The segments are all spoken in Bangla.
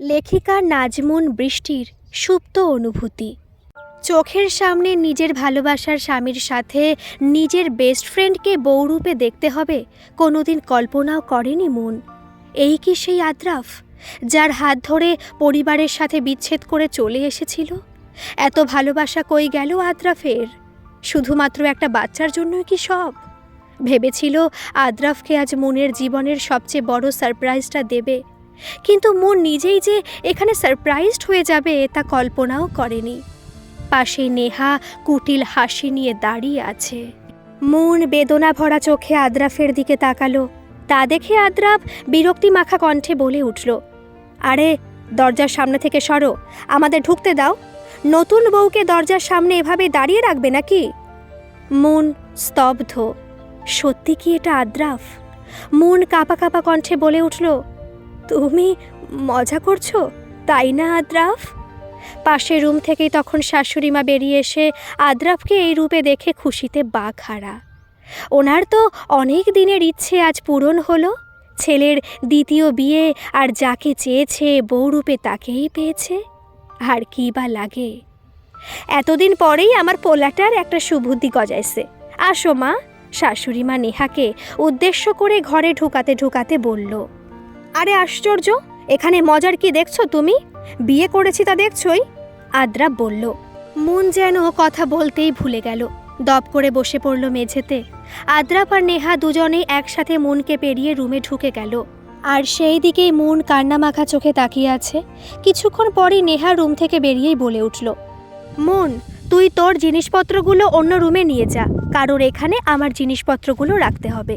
লেখিকা নাজমুন বৃষ্টির সুপ্ত অনুভূতি। চোখের সামনে নিজের ভালোবাসার স্বামীর সাথে নিজের বেস্ট ফ্রেন্ডকে বৌরূপে দেখতে হবে, কোনোদিন কল্পনাও করেনি মন। এই কি সেই আদ্রাফ, যার হাত ধরে পরিবারের সাথে বিচ্ছেদ করে চলে এসেছিল? এত ভালোবাসা কই গেল আদ্রাফের? শুধুমাত্র একটা বাচ্চার জন্যই কি সব? ভেবেছিল আদ্রাফকে আজ মনের জীবনের সবচেয়ে বড় সারপ্রাইজটা দেবে কিন্তু মন নিজেই যে এখানে সারপ্রাইজড হয়ে যাবে তা কল্পনাও করেনি। পাশে নেহা কুটিল হাসি নিয়ে দাঁড়িয়ে আছে। মন বেদনা ভরা চোখে আদ্রাফের দিকে তাকালো। তা দেখে আদ্রাফ বিরক্তি মাখা কণ্ঠে বলে উঠল, আরে, দরজার সামনে থেকে সরো, আমাদের ঢুকতে দাও। নতুন বউকে দরজার সামনে এভাবে দাঁড়িয়ে রাখবে নাকি? মন স্তব্ধ, সত্যি কি এটা আদ্রাফ? মন কাপা কাপা কণ্ঠে বলে উঠল তুমি মজা করছ? তাই না, আদ্রাফ? পাশের রুম থেকেই তখন শাশুড়ি মা বেরিয়ে এসে আদ্রাফকে এই রূপে দেখে খুশিতে বাঘ হারা ওনার তো অনেক দিনের ইচ্ছে আজ পূরণ হলো। ছেলের দ্বিতীয় বিয়ে আর যাকে চেয়েছে বউরূপে তাকেই পেয়েছে। আর কি বা লাগে? এতদিন পরেই আমার পোলাটার একটা সুবুদ্ধি গজাইছে। আসো মা, শাশুড়ি মা নেহাকে উদ্দেশ্য করে ঘরে ঢুকাতে ঢুকাতে বলল আরে আশ্চর্য, এখানে মজার কি দেখছ তুমি? বিয়ে করেছি তা দেখছই? আদ্রা বলল, মন যেন কথা বলতেই ভুলে গেল। দপ করে বসে পড়ল মেঝেতে। আদ্রাপ আর নেহা দুজনেই একসাথে মনকে পেরিয়ে রুমে ঢুকে গেল। আর সেই দিকেই মন কান্নামাখা চোখে তাকিয়ে আছে। কিছুক্ষণ পরই নেহা রুম থেকে বেরিয়েই বলে উঠল, মন, তুই তোর জিনিসপত্রগুলো অন্য রুমে নিয়ে যা। কারোর এখানে আমার জিনিসপত্রগুলো রাখতে হবে।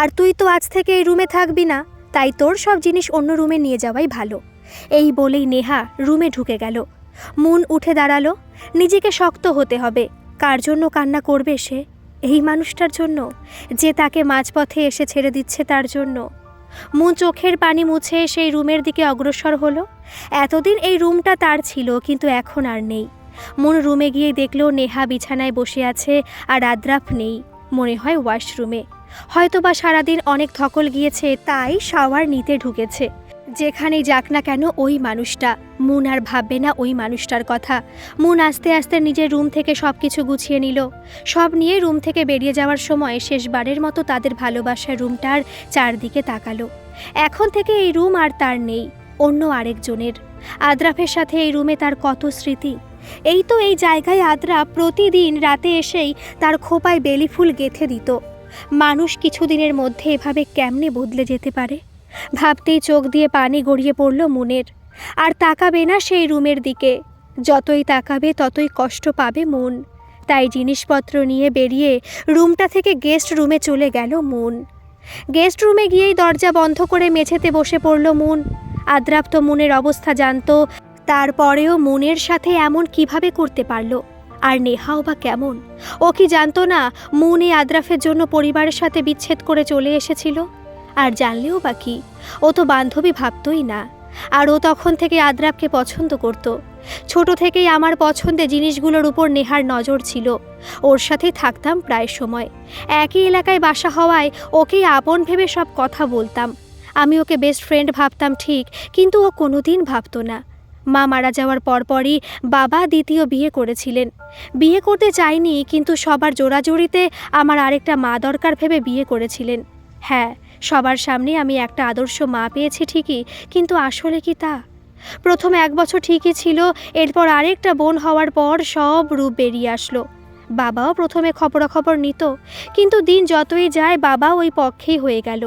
আর তুই তো আজ থেকে এই রুমে থাকবি না। তাই তোর সব জিনিস অন্য রুমে নিয়ে যাওয়াই ভালো। এই বলেই নেহা রুমে ঢুকে গেল। মন উঠে দাঁড়াল, নিজেকে শক্ত হতে হবে। কার জন্য কান্না করবে সে? এই মানুষটার জন্য? যে তাকে মাঝপথে এসে ছেড়ে দিচ্ছে তার জন্য? মন চোখের পানি মুছে সেই রুমের দিকে অগ্রসর হলো। এতদিন এই রুমটা তার ছিল, কিন্তু এখন আর নেই। মন রুমে গিয়ে দেখল নেহা বিছানায় বসে আছে আর আদ্রাফ নেই। মনে হয় ওয়াশরুমে। হয়তোবা সারাদিন অনেক ধকল গিয়েছে, তাই শাওয়ার নিতে ঢুকেছে। যেখানেই যাক না কেন ওই মানুষটা। মুন আর ভাববে না ওই মানুষটার কথা। মুন আস্তে আস্তে নিজের রুম থেকে সব কিছু গুছিয়ে নিল। সব নিয়ে রুম থেকে বেরিয়ে যাওয়ার সময় শেষবারের মতো তাদের ভালোবাসার রুমটার চারদিকে তাকালো। এখন থেকে এই রুম আর তার নেই, অন্য আরেকজনের। আদ্রাফের সাথে এই রুমে তার কত স্মৃতি? এই তো এই জায়গায় আদ্রা প্রতিদিন রাতে এসেই তার খোপায় বেলি ফুল গেথে দিত। মানুষ কিছুদিনের মধ্যে এভাবে কেমনে বদলে যেতে পারে? ভাবতেই চোখ দিয়ে পানি গড়িয়ে পড়ল মনের। আর তাকাবে না সেই রুমের দিকে। যতই তাকাবে, ততই কষ্ট পাবে মন। তাই জিনিসপত্র নিয়ে বেরিয়ে রুমটা থেকে গেস্ট রুমে চলে গেল মন। গেস্ট রুমে গিয়েই দরজা বন্ধ করে মেঝেতে বসে পড়ল মন। আদ্রাপ্ত মনের অবস্থা জানতো, তারপরেও মনের সাথে এমন কীভাবে করতে পারল। আর নেহাও বা কেমন? ও কি জানতো না মুন এই আদ্রাফের জন্য পরিবারের সাথে বিচ্ছেদ করে চলে এসেছিল? আর জানলেও বা কি? ও তো বান্ধবী ভাবতই না। আর ও তখন থেকে আদ্রাবকে পছন্দ করত। ছোট থেকেই আমার পছন্দে জিনিসগুলোর উপর নেহার নজর ছিল। ওর সাথেই থাকতাম প্রায় সময়। একই এলাকায় বাসা হওয়ায় ওকেই আপন ভেবে সব কথা বলতাম। আমি ওকে বেস্ট ফ্রেন্ড ভাবতাম ঠিক, কিন্তু ও কোনোদিন ভাবতো না। মা মারা যাওয়ার পরপরই বাবা দ্বিতীয় বিয়ে করেছিলেন। বিয়ে করতে চাইনি, কিন্তু সবার জোড়াজোড়িতে আমার আরেকটা মা দরকার ভেবে বিয়ে করেছিলেন। হ্যাঁ সবার সামনে আমি একটা আদর্শ মা পেয়েছি ঠিকই, কিন্তু আসলে কি তা? প্রথম এক বছর ঠিকই ছিল, এরপর আরেকটা বোন হওয়ার পর সব রূপ বেরিয়ে আসলো। বাবাও প্রথমে খবরাখবর নিত, কিন্তু দিন যতই যায় বাবা ওই পক্ষেই হয়ে গেল।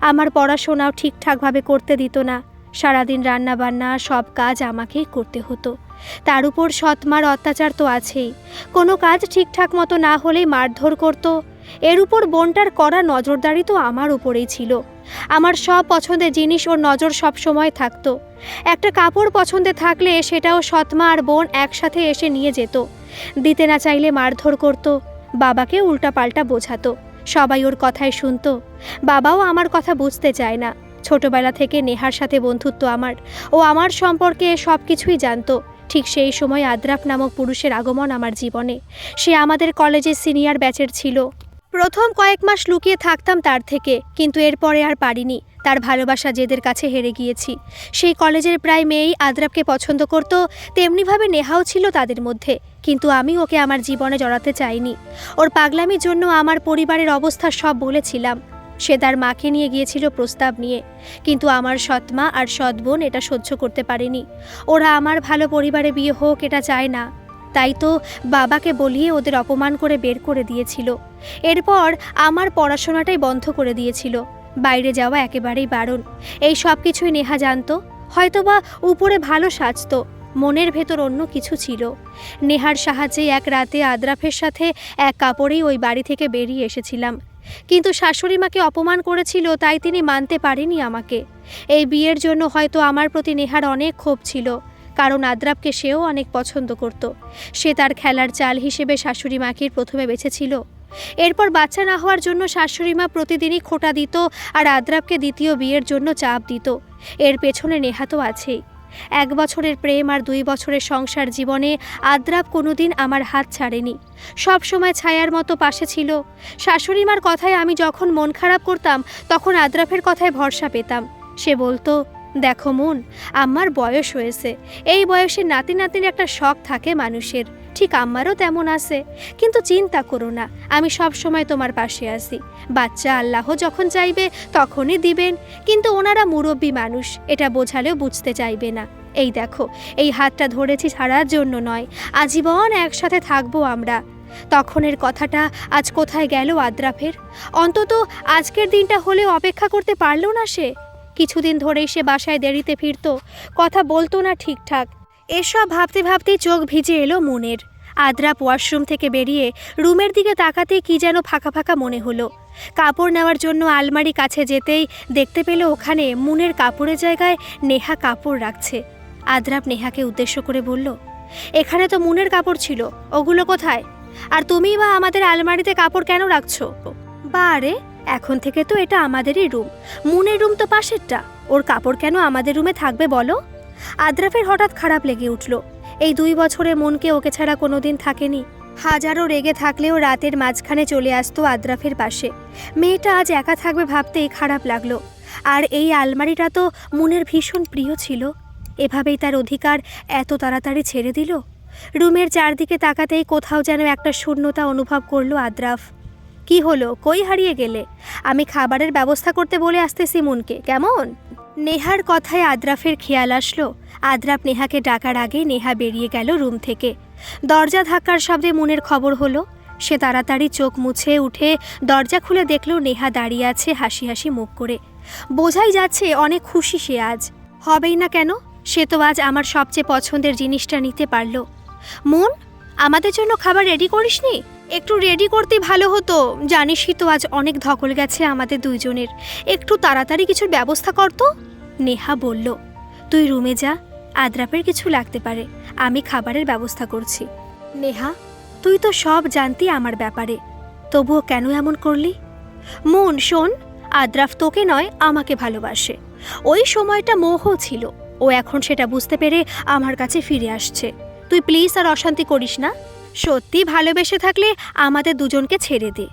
আমার পড়াশোনাও ঠিকঠাকভাবে করতে দিত না। সারাদিন রান্নাবান্না, সব কাজ আমাকেই করতে হতো। তার উপর সৎমার অত্যাচার তো আছেই। কোনো কাজ ঠিকঠাক মতো না হলেই মারধর করতো। এর উপর বোনটার করা নজরদারি তো আমার উপরেই ছিল। আমার সব পছন্দের জিনিস ওর নজর সব সময় থাকতো। একটা কাপড় পছন্দে থাকলে সেটাও সৎমা আর বোন একসাথে এসে নিয়ে যেত। দিতে না চাইলে মারধর করত। বাবাকে উল্টাপাল্টা বোঝাতো। সবাই ওর কথাই শুনতো। বাবাও আমার কথা বুঝতে চায় না। ছোটবেলা থেকে নেহার সাথে বন্ধুত্ব আমার। ও আমার সম্পর্কে সব কিছুই জানতো। ঠিক সেই সময় আদ্রাফ নামক পুরুষের আগমন আমার জীবনে। সে আমাদের কলেজের সিনিয়র ব্যাচের ছিল। প্রথম কয়েক মাস লুকিয়ে থাকতাম তার থেকে, কিন্তু এরপরে আর পারিনি। তার ভালোবাসা জেদের কাছে হেরে গিয়েছি। সেই কলেজের প্রায় মেয়েই আদ্রাবকে পছন্দ করত, তেমনিভাবে নেহাও ছিল তাদের মধ্যে। কিন্তু আমি ওকে আমার জীবনে জড়াতে চাইনি। ওর পাগলামির জন্য আমার পরিবারের অবস্থা সব বলেছিলাম। সে তার মাকে নিয়ে গিয়েছিল প্রস্তাব নিয়ে। কিন্তু আমার সৎমা আর সৎ বোন এটা সহ্য করতে পারেনি। ওরা আমার ভালো পরিবারে বিয়ে হোক এটা চায় না। তাই তো বাবাকে বলিয়ে ওদের অপমান করে বের করে দিয়েছিল। এরপর আমার পড়াশোনাটাই বন্ধ করে দিয়েছিল। বাইরে যাওয়া একেবারেই বারণ। এই সব কিছুই নেহা জানতো। হয়তোবা উপরে ভালো সাজতো। মনের ভেতর অন্য কিছু ছিল। নেহার সাহায্যে এক রাতে আদ্রাফের সাথে এক কাপড়েই ওই বাড়ি থেকে বেরিয়ে এসেছিলাম। কিন্তু শাশুড়ি মাকে অপমান করেছিল, তাই তিনি মানতে পারেনি আমাকে। এই বিয়ের জন্য হয়তো আমার প্রতি নেহার অনেক ক্ষোভ ছিল, কারণ আদ্রাবকে সেও অনেক পছন্দ করত। সে তার খেলার চাল হিসেবে শাশুড়ি মাকে প্রথমে বেছেছিল। এরপর বাচ্চা না হওয়ার জন্য শাশুড়ি মা প্রতিদিনই খোটা দিত আর আদ্রাবকে দ্বিতীয় বিয়ের জন্য চাপ দিত। এর পেছনে নেহা তো আছেই। এক বছরের প্রেম আর দুই বছরের সংসার জীবনে আদ্রাব কোনোদিন আমার হাত ছাড়েনি। সব সময় ছায়ার মতো পাশে ছিল। শাশুড়ি মার কথায় আমি যখন মন খারাপ করতাম, তখন আদ্রাফের কথায় ভরসা পেতাম। সে বলতো, দেখো মন, আমার বয়স হয়েছে। এই বয়সে নাতি নাতির একটা শখ থাকে মানুষের। ঠিক আমারও তেমন আছে। কিন্তু চিন্তা করো না, আমি সব সময় তোমার পাশে আছি। বাচ্চা আল্লাহ যখন চাইবে তখনই দিবেন, কিন্তু ওনারা মুরব্বী মানুষ, এটা বোঝালেও বুঝতে চাইবে না। এই দেখো, এই হাতটা ধরেছি ছাড়ার জন্য নয়, আজীবন একসাথে থাকব আমরা। তখনের কথাটা আজ কোথায় গেল আদ্রাফের? অন্তত আজকের দিনটা হলেও অপেক্ষা করতে পারল না সে। কিছুদিন ধরেই সে বাসায় দেরিতে ফিরতো, কথা বলতো না ঠিকঠাক। এসব ভাবতে ভাবতেই চোখ ভিজে এলো মনের। আদ্রাপ ওয়াশরুম থেকে বেরিয়ে রুমের দিকে তাকাতেই কি যেন ফাঁকা ফাঁকা মনে হলো। কাপড় নেওয়ার জন্য আলমারি কাছে যেতেই দেখতে পেল ওখানে মুনের কাপড়ের জায়গায় নেহা কাপড় রাখছে। আদ্রাপ নেহাকে উদ্দেশ্য করে বলল, এখানে তো মুনের কাপড় ছিল, ওগুলো কোথায়? আর তুমি বা আমাদের আলমারিতে কাপড় কেন রাখছো? বা আরে এখন থেকে তো এটা আমাদেরই রুম। মুনের রুম তো পাশেরটা, ওর কাপড় কেন আমাদের রুমে থাকবে বলো? আদ্রাফের হঠাৎ খারাপ লেগে উঠল। এই দুই বছরে মনকে ওকে ছাড়া কোনোদিন থাকেনি। হাজারো রেগে থাকলেও রাতের মাঝখানে চলে আসতো আদ্রাফের পাশে। মেয়েটা আজ একা থাকবে ভাবতেই খারাপ লাগল। আর এই আলমারিটা তো মনের ভীষণ প্রিয় ছিল। এভাবেই তার অধিকার এত তাড়াতাড়ি ছেড়ে দিল? রুমের চারদিকে তাকাতেই কোথাও যেন একটা শূন্যতা অনুভব করল আদ্রাফ। কি হলো? কই হারিয়ে গেলে? আমি খাবারের ব্যবস্থা করতে বলে আসতেছি মুনকে, কেমন? নেহার কথায় আদ্রাফের খেয়াল আসলো। আদ্রাফ নেহাকে ডাকার আগে নেহা বেরিয়ে গেল রুম থেকে। দরজা ধাক্কার শব্দে মুনের খবর হলো, সে তাড়াতাড়ি চোখ মুছে উঠে দরজা খুলে দেখল নেহা দাঁড়িয়ে আছে হাসি হাসি মুখ করে। বোঝাই যাচ্ছে অনেক খুশি সে আজ। হবেই না কেন? সে তো আজ আমার সবচেয়ে পছন্দের জিনিসটা নিতে পারল। মন, আমাদের জন্য খাবার রেডি করিসনি? একটু রেডি করতে ভালো হতো। জানিসই তো, আজ অনেক ধকল গেছে আমাদের দুইজনের। একটু তাড়াতাড়ি কিছুর ব্যবস্থা করতো নেহা বলল। তুই রুমে যা, আদ্রাপের কিছু লাগতে পারে। আমি খাবারের ব্যবস্থা করছি। নেহা, তুই তো সব জানতি আমার ব্যাপারে। তবুও কেন এমন করলি? মন, শোন আদ্রাফ তোকে নয়, আমাকে ভালোবাসে। ওই সময়টা মোহ ছিল। ও এখন সেটা বুঝতে পেরে আমার কাছে ফিরে আসছে। তুই প্লিজ আর অশান্তি করিস না। সত্যি ভালোবেসে থাকলে আমাদের দুজনকে ছেড়ে দে।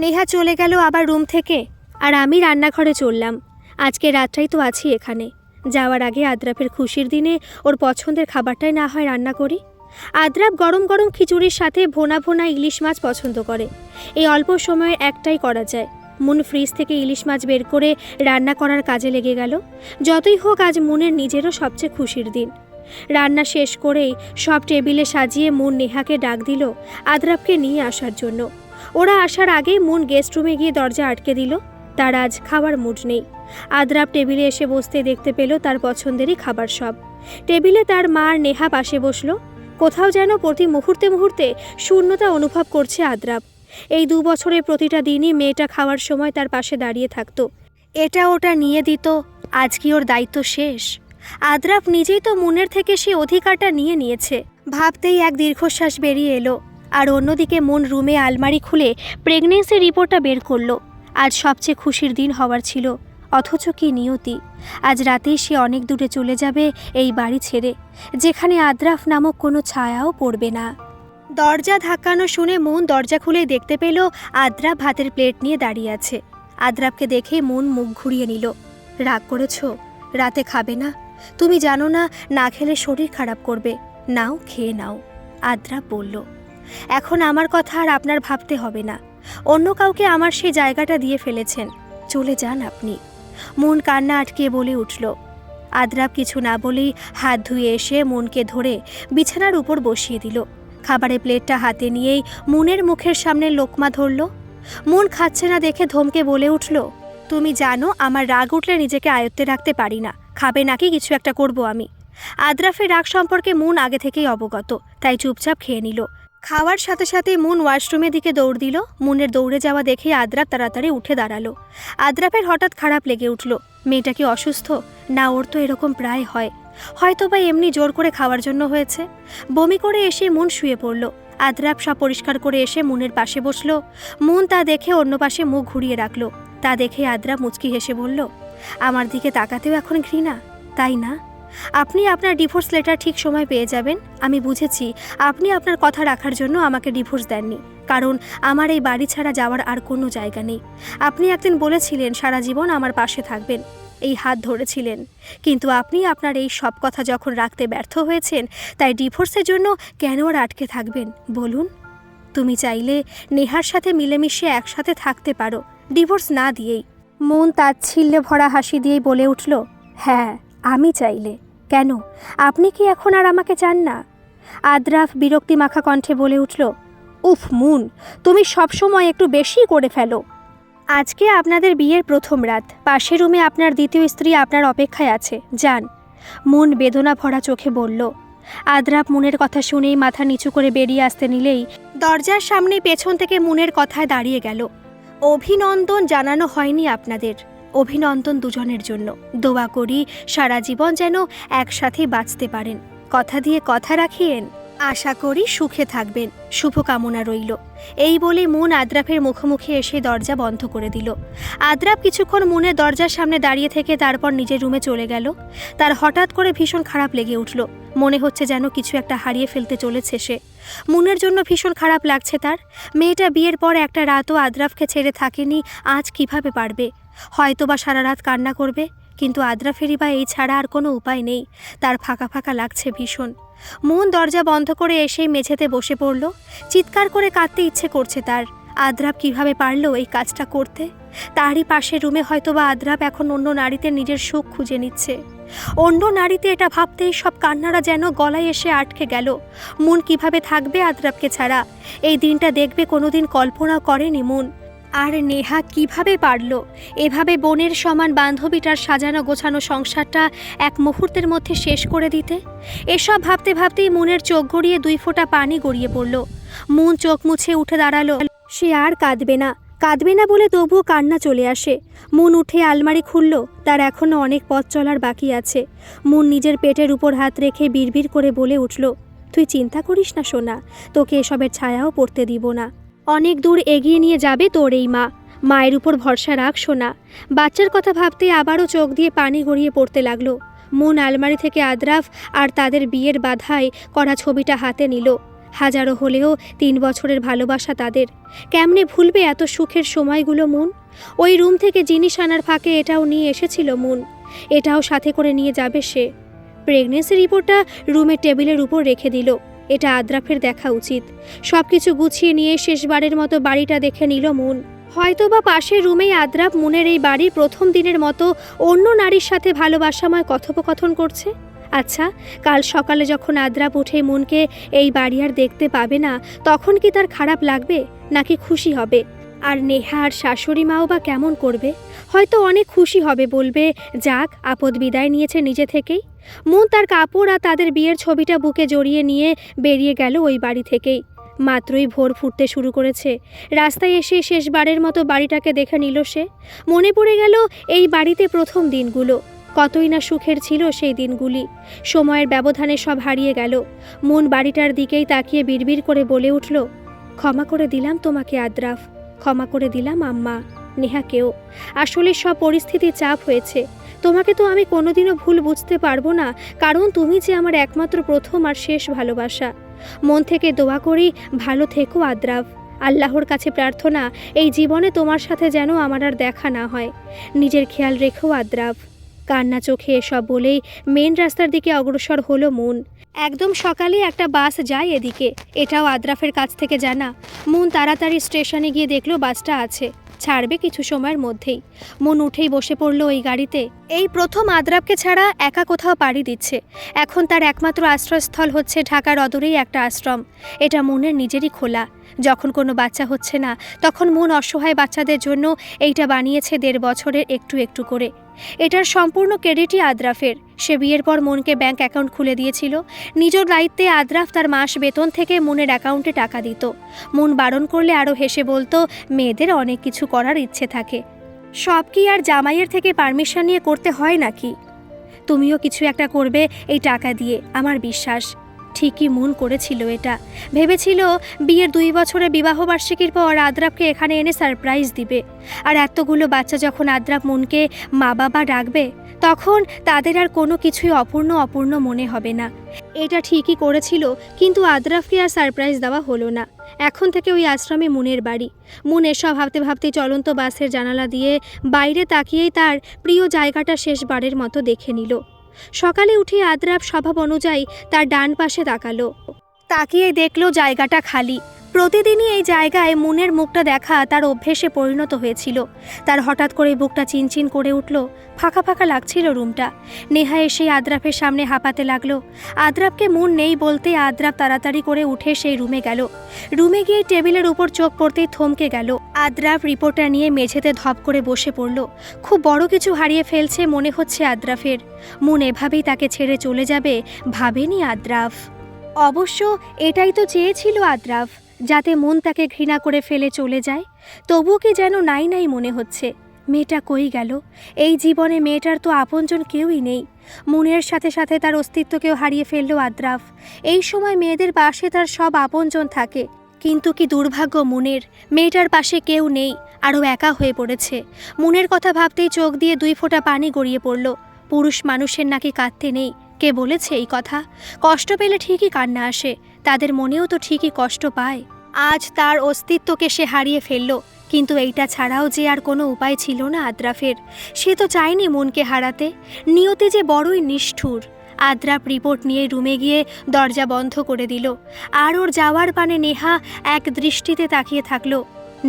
নেহা চলে গেল আবার রুম থেকে, আর আমি রান্নাঘরে চললাম। আজকে রাতটাই তো আছি এখানে। যাওয়ার আগে আদ্রাফের খুশির দিনে ওর পছন্দের খাবারটাই না হয় রান্না করি। আদ্রাফ গরম গরম খিচুড়ির সাথে ভোনা ভোনা ইলিশ মাছ পছন্দ করে। এই অল্প সময়ে একটাই করা যায়। মুন ফ্রিজ থেকে ইলিশ মাছ বের করে রান্না করার কাজে লেগে গেল। যতই হোক আজ মুনের নিজেরও সবচেয়ে খুশির দিন। রান্না শেষ করেই সব টেবিলে সাজিয়ে মুন নেহাকে ডাক দিল আদ্রাফকে নিয়ে আসার জন্য। ওরা আসার আগেই মুন গেস্ট রুমে গিয়ে দরজা আটকে দিল। তার আজ খাওয়ার মুড নেই। আদ্রাফ টেবিলে এসে বসতে দেখতে পেল তার পছন্দেরই খাবার সব। টেবিলে তার মা আর নেহা পাশে বসল। কোথাও যেন প্রতি মুহূর্তে মুহূর্তে শূন্যতা অনুভব করছে আদ্রাফ এই দু বছরের প্রতিটা দিনই মেয়েটা খাওয়ার সময় তার পাশে দাঁড়িয়ে থাকতো। এটা ওটা নিয়ে দিত আজ কি ওর দায়িত্ব শেষ। আদ্রাফ নিজেই তো মনের থেকে সে অধিকারটা নিয়ে নিয়েছে। ভাবতেই এক দীর্ঘশ্বাস বেরিয়ে এলো, আর অন্যদিকে মন রুমে আলমারি খুলে প্রেগনেন্সি রিপোর্টটা বের করল। আজ সবচেয়ে খুশির দিন হওয়ার ছিল, অথচ কি নিয়তি। আজ রাতেই সে অনেক দূরে চলে যাবে এই বাড়ি ছেড়ে, যেখানে আদ্রাফ নামক কোনো ছায়াও পড়বে না। দরজা ধাক্কানো শুনে মন দরজা খুলে দেখতে পেল আদ্রাপ ভাতের প্লেট নিয়ে দাঁড়িয়ে আছে। আদ্রাপকে দেখে মন মুখ ঘুরিয়ে নিল, রাগ করেছ? রাতে খাবে না? তুমি জানো না না খেলে শরীর খারাপ করবে। নাও, খেয়ে নাও, আদ্রা বলল। এখন আমার কথা আর আপনার ভাবতে হবে না। অন্য কাউকে আমার সেই জায়গাটা দিয়ে ফেলেছেন। চলে যান আপনি। মন কান্না আটকে বলে উঠল। আদ্রাপ কিছু না বলেই হাত ধুয়ে এসে মনকে ধরে বিছানার উপর বসিয়ে দিল। খাবারের প্লেটটা হাতে নিয়েই মুনের মুখের সামনে লোকমা ধরল। মন খাচ্ছে না দেখে ধমকে বলে উঠল, তুমি জানো, আমার রাগ উঠলে নিজেকে আয়ত্তে রাখতে পারি না। খাবে নাকি কিছু একটা করব আমি। আদ্রাফের রাগ সম্পর্কে মুন আগে থেকেই অবগত, তাই চুপচাপ খেয়ে নিল। খাওয়ার সাথে সাথে মুন ওয়াশরুমের দিকে দৌড় দিল। মুনের দৌড়ে যাওয়া দেখে আদ্রাপ তাড়াতাড়ি উঠে দাঁড়াল। আদ্রাপের হঠাৎ খারাপ লেগে উঠল, মেয়েটা কি অসুস্থ? না, ওর তো এরকম প্রায় হয়। হয়তো বা এমনি জোর করে খাওয়ার জন্য হয়েছে। বমি করে এসে মুন শুয়ে পড়ল। আদ্রাপ সব পরিষ্কার করে এসে মুনের পাশে বসল। মুন তা দেখে অন্য পাশে মুখ ঘুরিয়ে রাখল। তা দেখে আদ্রাপ মুচকি হেসে বলল আমার দিকে তাকাতেও এখন ঘৃণা, তাই না? আপনি আপনার ডিভোর্স লেটার ঠিক সময় পেয়ে যাবেন। আমি বুঝেছি, আপনি আপনার কথা রাখার জন্য আমাকে ডিভোর্স দেননি, কারণ আমার এই বাড়ি ছাড়া যাওয়ার আর কোনো জায়গা নেই। আপনি একদিন বলেছিলেন, সারা জীবন আমার পাশে থাকবেন। এই হাত ধরেছিলেন। কিন্তু আপনি আপনার এই সব কথা যখন রাখতে ব্যর্থ হয়েছেন, তাই ডিভোর্সের জন্য কেন আর আটকে থাকবেন, বলুন? তুমি চাইলে নেহার সাথে মিলেমিশে একসাথে থাকতে পারো। ডিভোর্স না দিয়েই। মন তাচ্ছিল্যে ভরা হাসি দিয়েই বলে উঠল হ্যাঁ আমি চাইলে। কেন? আপনি কি এখন আর আমাকে চান না? আদ্রাফ বিরক্তি মাখা কণ্ঠে বলে উঠল, উফ, মুন, তুমি সবসময় একটু বেশি করে ফেলো। আজকে আপনাদের বিয়ের প্রথম রাত। পাশের রুমে আপনার দ্বিতীয় স্ত্রী আপনার অপেক্ষায় আছে। যান। মন বেদনা ভরা চোখে বলল। আদ্রাপ মুনের কথা শুনেই মাথা নিচু করে বেরিয়ে আসতে নিলেই দরজার সামনে পেছন থেকে মুনের কথায় দাঁড়িয়ে গেল। অভিনন্দন জানানো হয়নি আপনাদের। অভিনন্দন দুজনের জন্য। দোয়া করি সারা জীবন যেন একসাথে বাঁচতে পারেন। কথা দিয়ে কথা রাখিয়েন। আশা করি সুখে থাকবেন। শুভকামনা রইল। এই বলে মন আদ্রাফের মুখোমুখি এসে দরজা বন্ধ করে দিল। আদ্রাফ কিছুক্ষণ মনের দরজার সামনে দাঁড়িয়ে থেকে তারপর নিজের রুমে চলে গেল। তার হঠাৎ করে ভীষণ খারাপ লেগে উঠল। মনে হচ্ছে যেন কিছু একটা হারিয়ে ফেলতে চলেছে সে। মুনের জন্য ভীষণ খারাপ লাগছে তার। মেয়েটা বিয়ের পর একটা রাতও আদ্রাফকে ছেড়ে থাকেনি, আজ কীভাবে পারবে? হয়তো বা সারা রাত কান্না করবে, কিন্তু আদ্রাফেরই বা এই ছাড়া আর কোনো উপায় নেই। তার ফাঁকা ফাঁকা লাগছে ভীষণ। মন দরজা বন্ধ করে এসেই মেঝেতে বসে পড়ল। চিৎকার করে কাঁদতে ইচ্ছে করছে তার। আদ্রাপ কীভাবে পারল এই কাজটা করতে? তারই পাশের রুমে হয়তোবা আদ্রাপ এখন অন্য নারীতে নিজের সুখ খুঁজে নিচ্ছে। অন্য নারীতে এটা ভাবতেই সব কান্নারা যেন গলায় এসে আটকে গেল। মন কীভাবে থাকবে আদ্রাপকে ছাড়া? এই দিনটা দেখবে কোনোদিন কল্পনা করেনি মন। আর নেহা কীভাবে পারল? এভাবে বোনের সমান বান্ধবীটার সাজানো গোছানো সংসারটা এক মুহূর্তের মধ্যে শেষ করে দিতে? এসব ভাবতে ভাবতেই মনের চোখ গড়িয়ে দুই ফোঁটা পানি গড়িয়ে পড়ল। মন চোখ মুছে উঠে দাঁড়াল। সে আর কাঁদবে না। কাঁদবে না বলে তবুও কান্না চলে আসে। মন উঠে আলমারি খুলল, তার এখনও অনেক পথ চলার বাকি আছে। মন নিজের পেটের উপর হাত রেখে বিড়বিড় করে বলে উঠল, তুই চিন্তা করিস না সোনা, তোকে এসবের ছায়াও পড়তে দিব না। অনেক দূর এগিয়ে নিয়ে যাবে তোর এই মা। মায়ের উপর ভরসা রাখ সোনা। বাচ্চার কথা ভাবতে আবারও চোখ দিয়ে পানি গড়িয়ে পড়তে লাগল। মন আলমারি থেকে আদ্রাফ আর তাদের বিয়ের বাধায় করা ছবিটা হাতে নিল। হাজারো হলেও তিন বছরের ভালোবাসা তাদের। কেমনে ভুলবে এত সুখের সময়গুলো মন? ওই রুম থেকে জিনিস আনার ফাঁকে এটাও নিয়ে এসেছিল মন। এটাও সাথে করে নিয়ে যাবে সে। প্রেগনেন্সি রিপোর্টটা রুমের টেবিলের উপর রেখে দিল। এটা আদ্রাফের দেখা উচিত। সব কিছু গুছিয়ে নিয়ে শেষবারের মতো বাড়িটা দেখে নিল মন। হয়তোবা পাশের রুমেই আদ্রাপ মনের এই বাড়ির প্রথম দিনের মতো অন্য নারীর সাথে ভালোবাসাময় কথোপকথন করছে? আচ্ছা কাল সকালে যখন আদ্রাপ উঠে মনকে এই বাড়ি আর দেখতে পাবে না, তখন কি তার খারাপ লাগবে? নাকি খুশি হবে? আর নেহা আর শাশুড়ি মাও বা কেমন করবে? হয়তো অনেক খুশি হবে বলবে, যাক, আপদ বিদায় নিয়েছে নিজে থেকেই। মন তার কাপড় আর তাদের বিয়ের ছবিটা বুকে জড়িয়ে নিয়ে বেরিয়ে গেল ওই বাড়ি থেকেই। মাত্রই ভোর ফুটতে শুরু করেছে। রাস্তায় এসে শেষবারের মতো বাড়িটাকে দেখে নিল সে। মনে পড়ে গেল এই বাড়িতে প্রথম দিনগুলো। কতই না সুখের ছিল সেই দিনগুলি। সময়ের ব্যবধানে সব হারিয়ে গেল। মন বাড়িটার দিকেই তাকিয়ে বিড়বিড় করে বলে উঠল, ক্ষমা করে দিলাম তোমাকে আদ্রাফ, ক্ষমা করে দিলাম আম্মা, নেহা কেউ। আসলে সব পরিস্থিতি চাপ হয়েছে। তোমাকে তো আমি কোনোদিনও ভুল বুঝতে পারব না, কারণ তুমি যে আমার একমাত্র প্রথম আর শেষ ভালোবাসা। মন থেকে দোয়া করি, ভালো থেকো আদ্রাভ আল্লাহর কাছে প্রার্থনা, এই জীবনে তোমার সাথে যেন আমার আর দেখা না হয়। নিজের খেয়াল রেখো আদ্রাভ কান্না চোখে এসব বলেই মেন রাস্তার দিকে অগ্রসর হলো মুন। একদম সকালে একটা বাস যায় এদিকে। এটাও আদ্রাফের কাছ থেকে জানা। মুন তাড়াতাড়ি স্টেশনে গিয়ে দেখল বাসটা আছে। ছাড়বে কিছু সময়ের মধ্যেই। মন উঠেই বসে পড়ল ওই গাড়িতে। এই প্রথম আদ্রাবকে ছাড়া একা কোথাও পাড়ি দিচ্ছে। এখন তার একমাত্র আশ্রয়স্থল হচ্ছে ঢাকার অদূরেই একটা আশ্রম। এটা মনের নিজেরই খোলা। যখন কোনো বাচ্চা হচ্ছে না, তখন মন অসহায় বাচ্চাদের জন্য এইটা বানিয়েছে দেড় বছরের একটু একটু করে। এটার সম্পূর্ণ ক্রেডিটই আদ্রাফের। সে বিয়ের পর মনকে ব্যাংক অ্যাকাউন্ট খুলে দিয়েছিল। নিজের দায়িত্বে আদ্রাফ তার মাস বেতন থেকে মনের অ্যাকাউন্টে টাকা দিত। মন বারণ করলে আরও হেসে বলতো, মেয়েদের অনেক কিছু করার ইচ্ছে থাকে। সব কি আর জামাইয়ের থেকে পারমিশন নিয়ে করতে হয় নাকি? তুমিও কিছু একটা করবে এই টাকা দিয়ে, আমার বিশ্বাস। ঠিকই মন করেছিল এটা। ভেবেছিল বিয়ের দুই বছরে বিবাহবার্ষিকীর পর আদ্রাবকে এখানে এনে সারপ্রাইজ দিবে। আর এতগুলো বাচ্চা যখন আদ্রাব মনকে মা বাবা ডাকবে, তখন তাদের আর কোনো কিছুই অপূর্ণ অপূর্ণ মনে হবে না। এটা ঠিকই করেছিল, কিন্তু আদ্রাফকে আর সারপ্রাইজ দেওয়া হলো না। এখন থেকে ওই আশ্রমে মুনের বাড়ি। মুন এসব ভাবতে ভাবতে চলন্ত বাসের জানালা দিয়ে বাইরে তাকিয়েই তার প্রিয় জায়গাটা শেষবারের মতো দেখে নিল। সকালে উঠে আদ্রাব স্বভাব অনুযায়ী তার ডান পাশে তাকালো। তাকিয়ে দেখল জায়গাটা খালি। প্রতিদিনই এই জায়গায় মুনের মুখটা দেখা তার অভ্যেসে পরিণত হয়েছিল। তার হঠাৎ করে বুকটা চিনচিন করে উঠল। ফাঁকা ফাঁকা লাগছিল রুমটা। নেহা এসে আদ্রাফের সামনে হাঁপাতে লাগল। আদ্রাফকে মুন নেই বলতে আদ্রাফ তাড়াতাড়ি করে উঠে সেই রুমে গেল। রুমে গিয়ে টেবিলের উপর চোখ পড়তেই থমকে গেল। আদ্রাফ রিপোর্টটা নিয়ে মেঝেতে ধপ করে বসে পড়ল। খুব বড় কিছু হারিয়ে ফেলছে মনে হচ্ছে আদ্রাফের মুন এভাবেই তাকে ছেড়ে চলে যাবে, ভাবেনি আদ্রাফ অবশ্য এটাই তো চেয়েছিল আদ্রাফ যাতে মন তাকে ঘৃণা করে ফেলে চলে যায়। তবুও কি যেন নাই নাই মনে হচ্ছে, মেয়েটা কই গেল? এই জীবনে মেয়েটার তো আপনজন কেউই নেই। মনের সাথে সাথে তার অস্তিত্বকেও হারিয়ে ফেলল আদ্রাফ। এই সময় মেয়েদের পাশে তার সব আপনজন থাকে। কিন্তু কি দুর্ভাগ্য মুনের, মেয়েটার পাশে কেউ নেই, আরও একা হয়ে পড়েছে। মুনের কথা ভাবতেই চোখ দিয়ে দুই ফোঁটা পানি গড়িয়ে পড়ল। পুরুষ মানুষের নাকি কাঁদতে নেই, কে বলেছে এই কথা? কষ্ট পেলে ঠিকই কান্না আসে। তাদের মনেও তো ঠিকই কষ্ট পায়। আজ তার অস্তিত্বকে সে হারিয়ে ফেলল, কিন্তু এইটা ছাড়াও যে আর কোনো উপায় ছিল না আদ্রাফের, সে তো চায়নি মনকে হারাতে। নিয়তি যে বড়ই নিষ্ঠুর, আদ্রাপ রিপোর্ট নিয়ে রুমে গিয়ে দরজা বন্ধ করে দিল। আর ওর যাওয়ার পানে নেহা এক দৃষ্টিতে তাকিয়ে থাকল,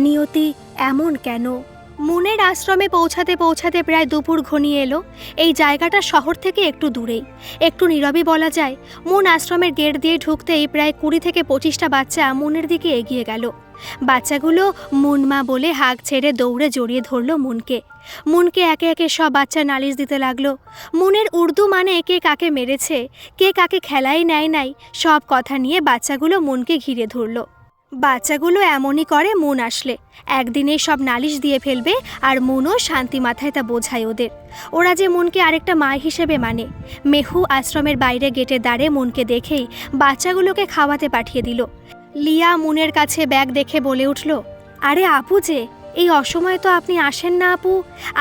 নিয়তি এমন কেন? মুনের আশ্রমে পৌঁছাতে পৌঁছাতে প্রায় দুপুর ঘনিয়ে এলো। এই জায়গাটা শহর থেকে একটু দূরেই। একটু নীরবই বলা যায়, মুন আশ্রমের গেট দিয়ে ঢুকতেই প্রায় কুড়ি থেকে পঁচিশটা বাচ্চা মুনের দিকে এগিয়ে গেল। বাচ্চাগুলো মুনমা বলে হাঁক ছেড়ে দৌড়ে জড়িয়ে ধরল মুনকে। মুনকে একে একে সব বাচ্চা নালিশ দিতে লাগল। মুনের উর্দু মানে কে কাকে মেরেছে, কে কাকে খেলাই নেয় নাই, সব কথা নিয়ে বাচ্চাগুলো মুনকে ঘিরে ধরলো। বাচ্চাগুলো এমনই করে মন আসলে। একদিনেই সব নালিশ দিয়ে ফেলবে আর মনও শান্তি মাথায় তা বোঝায় ওদের। ওরা যে মনকে আরেকটা মা হিসেবে মানে। মেহু আশ্রমের বাইরে গেটে দাঁড়ে মনকে দেখেই বাচ্চাগুলোকে খাওয়াতে পাঠিয়ে দিল। লিয়া মুনের কাছে ব্যাগ দেখে বলে উঠল, আরে আপু যে, এই অসময়ে তো আপনি আসেন না আপু।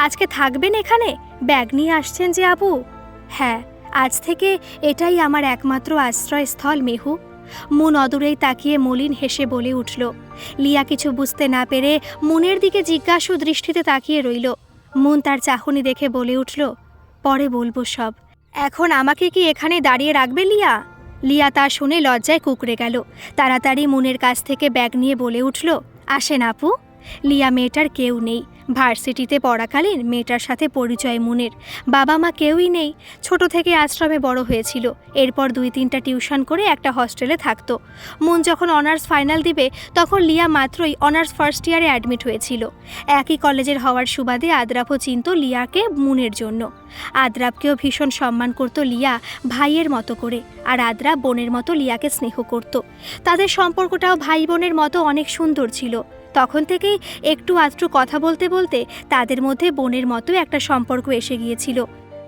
আজকে থাকবেন এখানে? ব্যাগ নিয়ে আসছেন যে আপু? হ্যাঁ আজ থেকে এটাই আমার একমাত্র আশ্রয়স্থল মেহু। মন অদূরেই তাকিয়ে মলিন হেসে বলে উঠল, লিয়া কিছু বুঝতে না পেরে মনের দিকে জিজ্ঞাসু দৃষ্টিতে তাকিয়ে রইল। মন তার চাহনি দেখে বলে উঠল, পরে বলব সব। এখন আমাকে কি এখানে দাঁড়িয়ে রাখবে লিয়া? লিয়া তা শুনে লজ্জায় কুকড়ে গেল। তাড়াতাড়ি মুনের কাছ থেকে ব্যাগ নিয়ে বলে উঠল, আসেন আপু। লিয়া মেয়েটার কেউ নেই। ভার্সিটিতে পড়াকালীন মেয়েটার সাথে পরিচয় মুনের। বাবা মা কেউই নেই। ছোট থেকে আশ্রমে বড় হয়েছিল। এরপর দুই তিনটা টিউশন করে একটা হস্টেলে থাকতো। মন যখন অনার্স ফাইনাল দিবে, তখন লিয়া মাত্রই অনার্স ফার্স্ট ইয়ারে অ্যাডমিট হয়েছিল। একই কলেজের হওয়ার সুবাদে আদ্রাফও চিনত লিয়াকে মুনের জন্য। আদ্রাবকেও ভীষণ সম্মান করত লিয়া ভাইয়ের মতো করে। আর আদ্রাব বোনের মতো লিয়াকে স্নেহ করত। তাদের সম্পর্কটাও ভাই বোনের মতো অনেক সুন্দর ছিল। তখন থেকেই একটু আধটু কথা বলতে বলতে তাদের মধ্যে বোনের মতো একটা সম্পর্ক এসে গিয়েছিল।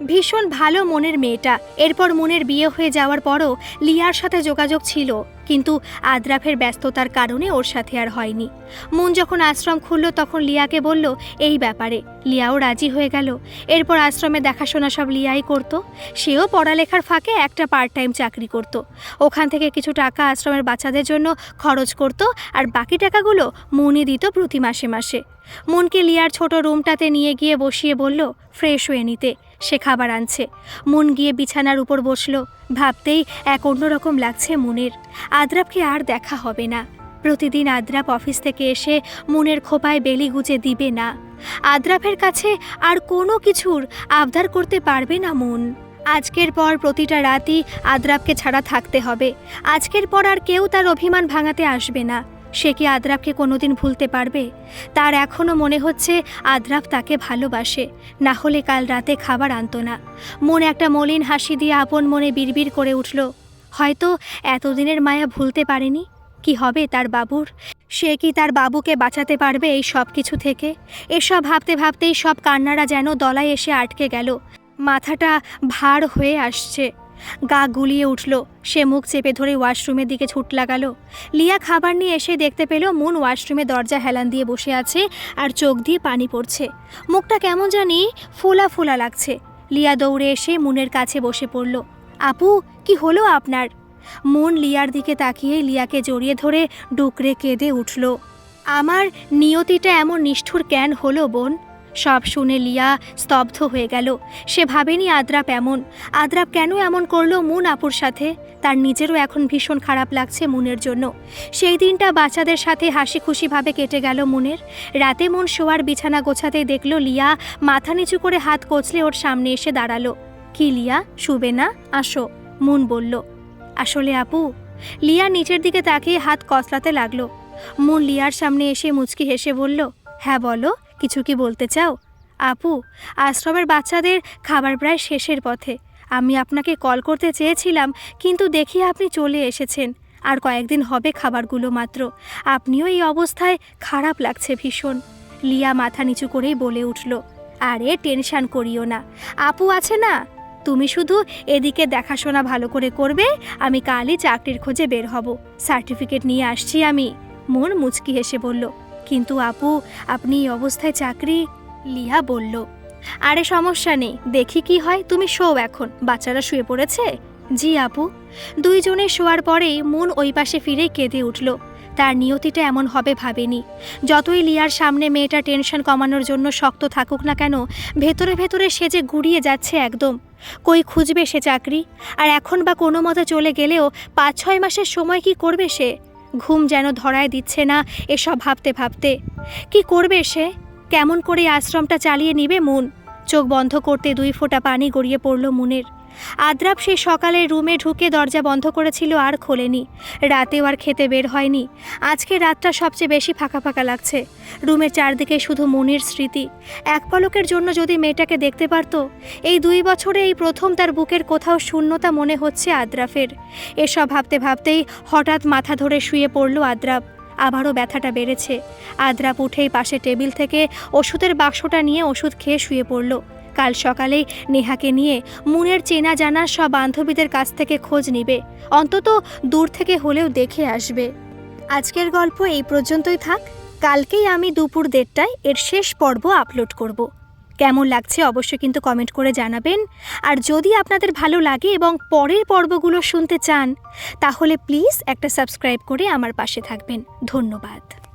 ভীষণ ভালো মনের মেয়েটা। এরপর মনের বিয়ে হয়ে যাওয়ার পরও লিয়ার সাথে যোগাযোগ ছিল, কিন্তু আদ্রাফের ব্যস্ততার কারণে ওর সাথে আর হয়নি। মন যখন আশ্রম খুলল তখন লিয়াকে বলল, এই ব্যাপারে। লিয়াও রাজি হয়ে গেল। এরপর আশ্রমে দেখাশোনা সব লিয়াই করত। সেও পড়ালেখার ফাঁকে একটা পার্ট টাইম চাকরি করত। ওখান থেকে কিছু টাকা আশ্রমের বাচ্চাদের জন্য খরচ করত আর বাকি টাকাগুলো মনই দিত প্রতি মাসে মাসে। মনকে লিয়ার ছোট রুমটাতে নিয়ে গিয়ে বসিয়ে বলল, ফ্রেশ হয়ে নিতে। সে খাবার আনছে। মন গিয়ে বিছানার উপর বসল। ভাবতেই এক অন্যরকম লাগছে মনের। আদ্রাপকে আর দেখা হবে না। প্রতিদিন আদ্রাপ অফিস থেকে এসে মনের খোপায় বেলি গুজে দিবে না। আদ্রাফের কাছে আর কোনো কিছুর আবদার করতে পারবে না মন। আজকের পর প্রতিটা রাতই আদ্রাপকে ছাড়া থাকতে হবে। আজকের পর আর কেউ তার অভিমান ভাঙাতে আসবে না। সে কি আদ্রাপকে কোনোদিন ভুলতে পারবে? তার এখনও মনে হচ্ছে আদ্রাপ তাকে ভালোবাসে। না হলে কাল রাতে খাবার আনতো না। মন একটা মলিন হাসি দিয়ে আপন মনে বিড়বিড় করে উঠল। হয়তো এতদিনের মায়া ভুলতে পারেনি? কি হবে তার বাবুর? সে কি তার বাবুকে বাঁচাতে পারবে এই সব কিছু থেকে? এসব ভাবতে ভাবতেই সব কান্নারা যেন দলায় এসে আটকে গেল। মাথাটা ভার হয়ে আসছে। গা গুলিয়ে উঠল। সে মুখ চেপে ধরে ওয়াশরুমের দিকে ছুট লাগালো। লিয়া খাবার নিয়ে এসে দেখতে পেল মুন ওয়াশরুমে দরজা হেলান দিয়ে বসে আছে আর চোখ দিয়ে পানি পড়ছে। মুখটা কেমন জানি ফোলা ফোলা লাগছে। লিয়া দৌড়ে এসে মুনের কাছে বসে পড়ল। আপু, কি হলো আপনার? মন লিয়ার দিকে তাকিয়ে লিয়াকে জড়িয়ে ধরে ডুকরে কেঁদে উঠল। আমার নিয়তিটা এমন নিষ্ঠুর কেন হলো বোন। সব শুনে লিয়া স্তব্ধ হয়ে গেল। সে ভাবেনি আদ্রাপ এমন। আদ্রাপ কেন এমন করল মুন আপুর সাথে? তার নিজেরও এখন ভীষণ খারাপ লাগছে মুনের জন্য। সেই দিনটা বাচ্চাদের সাথে হাসি খুশিভাবে কেটে গেল মুনের। রাতে মন শোয়ার বিছানা গোছাতেই দেখল লিয়া মাথা নিচু করে হাত কচলে ওর সামনে এসে দাঁড়াল। কি লিয়া? শুবে না? আসো। মুন বলল। আসলে আপু? লিয়া নিচের দিকে তাকিয়ে হাত কসলাতে লাগল। মুন লিয়ার সামনে এসে মুচকি হেসে বলল হ্যাঁ বলো। কিছু কি বলতে চাও? আপু, আশ্রমের বাচ্চাদের খাবার প্রায় শেষের পথে। আমি আপনাকে কল করতে চেয়েছিলাম, কিন্তু দেখি আপনি চলে এসেছেন। আর কয়েকদিন হবে খাবারগুলো মাত্র। আপনিও এই অবস্থায় খারাপ লাগছে ভীষণ। লিয়া মাথা নিচু করেই বলে উঠল, আরে, টেনশন করিও না। আপু আছে না? তুমি শুধু এদিকে দেখাশোনা ভালো করে করবে, আমি কালই চাকরির খোঁজে বের হব। সার্টিফিকেট নিয়ে আসছি আমি। মন মুচকি হেসে বলল কিন্তু আপু, আপনি এই অবস্থায় চাকরি? লিয়া বলল, আরে সমস্যা নেই, দেখি কি হয়, তুমি শোও এখন। বাচ্চারা শুয়ে পড়েছে? জি আপু। দুইজনে শোয়ার পরেই মন ওই পাশে ফিরে কেঁদে উঠল। তার নিয়তিটা এমন হবে ভাবেনি। যতই লিয়ার সামনে মেয়েটা টেনশন কমানোর জন্য শক্ত থাকুক না কেন, ভেতরে ভেতরে সে যে গুড়িয়ে যাচ্ছে একদম। কই খুঁজবে সে চাকরি? আর এখন বা কোনো মতে চলে গেলেও পাঁচ ছয় মাসের সময় কি করবে সে? ঘুম যেন ধরায় দিচ্ছে না এসব ভাবতে ভাবতে। কি করবে সে? কেমন করে আশ্রমটা চালিয়ে নিবে মুন? চোখ বন্ধ করতে দুই ফোঁটা পানি গড়িয়ে পড়ল মুনের। আদ্রাপ সে সকালে রুমে ঢুকে দরজা বন্ধ করেছিল আর খোলেনি। রাতেও আর খেতে বের হয়নি। আজকে রাতটা সবচেয়ে বেশি ফাঁকা ফাঁকা লাগছে। রুমের চারদিকে শুধু মনির স্মৃতি। এক পলকের জন্য যদি মেয়েটাকে দেখতে পারত, এই দুই বছরে এই প্রথম তার বুকের কোথাও শূন্যতা মনে হচ্ছে আদ্রাফের। এসব ভাবতে ভাবতেই হঠাৎ মাথা ধরে শুয়ে পড়ল আদ্রাপ। আবারও ব্যথাটা বেড়েছে। আদ্রাপ উঠেই পাশে টেবিল থেকে ওষুধের বাক্সটা নিয়ে ওষুধ খেয়ে শুয়ে পড়ল। কাল সকালেই নেহাকে নিয়ে মুনের চেনা জানা সব বান্ধবীদের কাছ থেকে খোঁজ নিবে। অন্তত দূর থেকে হলেও দেখে আসবে। আজকের গল্প এই পর্যন্তই থাক। কালকেই আমি দুপুর দেড়টায় এর শেষ পর্ব আপলোড করব। কেমন লাগছে অবশ্যই কিন্তু কমেন্ট করে জানাবেন। আর যদি আপনাদের ভালো লাগে এবং পরের পর্বগুলো শুনতে চান, তাহলে প্লিজ একটা সাবস্ক্রাইব করে আমার পাশে থাকবেন। ধন্যবাদ।